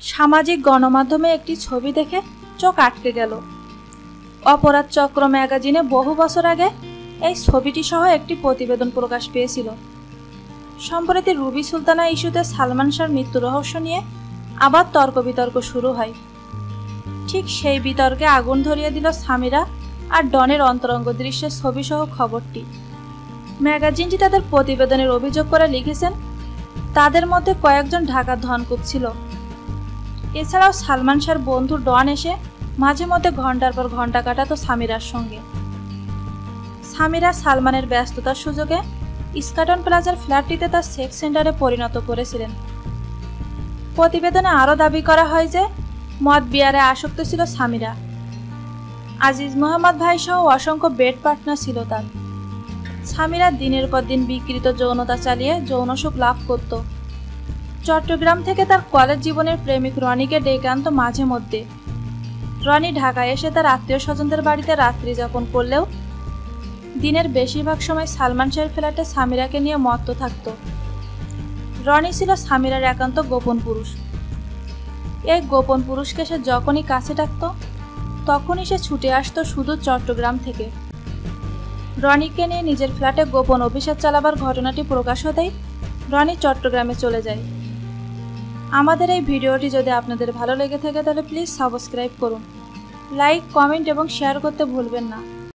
সামাজিক গণমাধ্যমে একটি ছবি দেখে চোখ আটকে গেল। অপরাধ চক্র ম্যাগাজিনে বহু বছর আগে এই ছবিটি সহ একটি প্রতিবেদন প্রকাশ পেয়েছিল। সম্প্রতি রুবি সুলতানা ইস্যুতে সালমান শাহর মৃত্যু রহস্য নিয়ে আবার তর্ক বিতর্ক শুরু হয়। ঠিক সেই বিতর্কে আগুন ধরিয়ে দিল সামিরা আর ডনের অন্তরঙ্গ দৃশ্যের ছবিসহ খবরটি। ম্যাগাজিনটি তাদের প্রতিবেদনের অভিযোগ করে লিখেছেন, তাদের মধ্যে কয়েকজন ঢাকার ধনকুপ ছিল। এছাড়াও সালমান শাহর বন্ধু ডন এসে মাঝে মধ্যে ঘণ্টার পর ঘণ্টা কাটাতো সামিরার সঙ্গে। সামিরা সালমানের ব্যস্ততার সুযোগে ইস্কাটন প্লাজার ফ্ল্যাটটিতে তার সেক্স সেন্টারে পরিণত করেছিলেন। প্রতিবেদনে আরও দাবি করা হয় যে, মদ বিয়ারে আসক্ত ছিল সামিরা। আজিজ মোহাম্মদ ভাই সহ অসংখ্য বেড পার্টনার ছিল তার। স্বামীরা দিনের পর দিন বিকৃত যৌনতা চালিয়ে যৌনসুখ লাভ করত। চট্টগ্রাম থেকে তার কলেজ জীবনের প্রেমিক রনিকে ডেকে আনত মাঝে মধ্যে। রনি ঢাকায় এসে তার আত্মীয় স্বজনদের বাড়িতে রাত্রি যাপন করলেও দিনের বেশিরভাগ সময় সালমান শাহের ফ্ল্যাটে সামিরাকে নিয়ে মত্ত থাকত। রনি ছিল সামিরার একান্ত গোপন পুরুষ। এই গোপন পুরুষকে সে যখনই কাছে ডাকত তখনই সে ছুটে আসতো শুধু চট্টগ্রাম থেকে। রনিকে নিয়ে নিজের ফ্ল্যাটে গোপন অভিষেক চালাবার ঘটনাটি প্রকাশ হতেই রনি চট্টগ্রামে চলে যায়। আমাদের এই ভিডিওটি যদি আপনাদের ভালো লেগে থাকে তাহলে প্লিজ সাবস্ক্রাইব করুন। লাইক কমেন্ট এবং শেয়ার করতে ভুলবেন না।